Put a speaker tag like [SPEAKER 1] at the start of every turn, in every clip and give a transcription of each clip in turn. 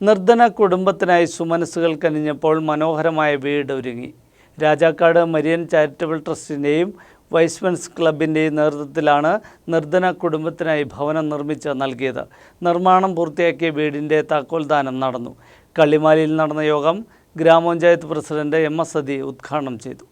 [SPEAKER 1] നിർധന കുടുംബത്തിനായി സുമനസ്സുകൾ കനിഞ്ഞപ്പോൾ മനോഹരമായ വീട് ഒരുങ്ങി. രാജാക്കാട് മരിയൻ ചാരിറ്റബിൾ ട്രസ്റ്റിന്റെയും വൈസ്മെൻസ് ക്ലബിന്റെയും നേതൃത്വത്തിലാണ് നിർധന കുടുംബത്തിനായി ഭവനം നിർമ്മിച്ച് നൽകിയത്. നിർമ്മാണം പൂർത്തിയാക്കിയ വീടിന്റെ താക്കോൽദാനം നടന്നു. കള്ളിമാലിയിൽ നടന്ന യോഗം ഗ്രാമപഞ്ചായത്ത് പ്രസിഡന്റ് എം എസ് സതി ഉദ്ഘാടനം ചെയ്തു.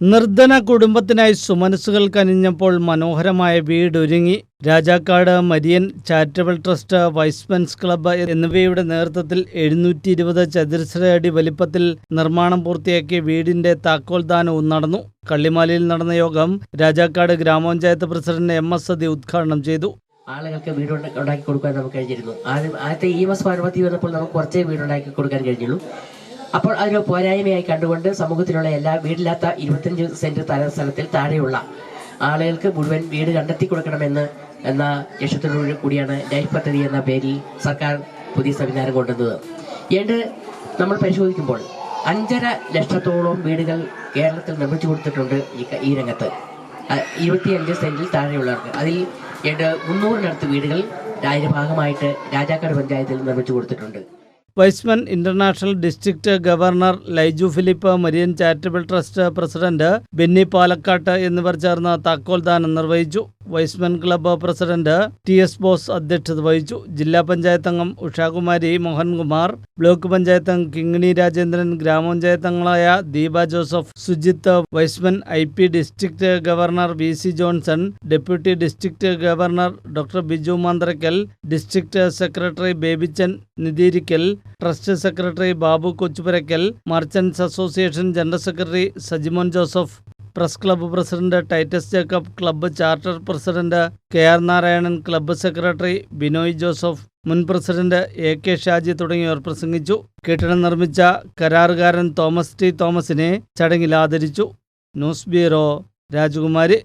[SPEAKER 1] നിർധന കുടുംബത്തിനായി സുമനസ്സുകൾ കനിഞ്ഞപ്പോൾ മനോഹരമായ വീടൊരുങ്ങി Rajakkad Marian charitable trust Y's Men's club എന്നിവയുടെ നേതൃത്വത്തിൽ എഴുന്നൂറ്റി ഇരുപത് ചതുരശ്ര അടി വലിപ്പത്തിൽ നിർമ്മാണം പൂർത്തിയാക്കിയ വീടിന്റെ താക്കോൽ ദാനവും നടന്നു. കള്ളിമാലിയിൽ നടന്ന യോഗം രാജാക്കാട് ഗ്രാമപഞ്ചായത്ത് പ്രസിഡന്റ് എം എസ് സതി ഉദ്ഘാടനം ചെയ്തു.
[SPEAKER 2] ആളുകൾക്ക് വീട് ഉണ്ടാ- ഉണ്ടാക്കി കൊടുക്കാൻ നമുക്ക് കഴിഞ്ഞിരുന്നു. ആദ്യം ആദ്യത്തെ ഈ മാസം അനുമതി വന്നപ്പോൾ നമുക്ക് കുറച്ചേ വീട് ഉണ്ടാക്കി കൊടുക്കാൻ കഴിഞ്ഞുള്ളൂ. അപ്പോൾ അതൊരു പോരായ്മയായി കണ്ടുകൊണ്ട് സമൂഹത്തിലുള്ള എല്ലാ വീടില്ലാത്ത ഇരുപത്തഞ്ച് സെന്റ് സ്ഥലത്തിൽ താഴെയുള്ള ആളുകൾക്ക് മുഴുവൻ വീട് കണ്ടെത്തി കൊടുക്കണമെന്ന് എന്ന ലക്ഷ്യത്തോടു കൂടിയാണ് ലൈഫ് പദ്ധതി എന്ന പേരിൽ സർക്കാർ പുതിയ സംവിധാനം കൊണ്ടുവന്നത്. ഏണ്ട് നമ്മൾ പരിശോധിക്കുമ്പോൾ അഞ്ചര ലക്ഷത്തോളം വീടുകൾ കേരളത്തിൽ നിർമ്മിച്ചു കൊടുത്തിട്ടുണ്ട് ഈ രംഗത്ത്. ഇരുപത്തിയഞ്ച് സെന്റിൽ താഴെയുള്ളവർക്ക്. അതിൽ ഏണ്ട് മുന്നൂറിനടുത്ത് വീടുകൾ ഭാഗമായിട്ട് രാജാക്കാട് പഞ്ചായത്തിൽ നിർമ്മിച്ചു കൊടുത്തിട്ടുണ്ട്.
[SPEAKER 1] Y's Men international district governor Laiju Philip Marian charitable trust president Benny Palakkat എന്നിവർ ചേർന്ന് താക്കോൽദാനം നിർവഹിച്ചു. Y's Men club president T S Bose അധ്യക്ഷത വഹിച്ചു. ജില്ലാ പഞ്ചായത്ത് അംഗം ഉഷാകുമാരി മോഹൻകുമാർ ബ്ലോക്ക് പഞ്ചായത്ത് അംഗം കിങ്ങിണി രാജേന്ദ്രൻ ഗ്രാമപഞ്ചായത്ത് അംഗങ്ങളായ Deepa Joseph Sujith Y's Men I P district governor V C Johnson deputy district governor doctor Biju Manthrakkal district secretary Babychan Nithirikkal trust secretary Babu Kochupurakkal merchants association general secretary Sajimon Joseph press club president Titus Jacob club charter president K R Narayanan club secretary Binoy Joseph മുൻ president A K Shaji തുടങ്ങിയവർ പ്രസംഗിച്ചു. കെട്ടിടം നിർമ്മിച്ച കരാറുകാരൻ Thomas T തോമസിനെ ചടങ്ങിൽ ആദരിച്ചു. News bureau രാജകുമാരി.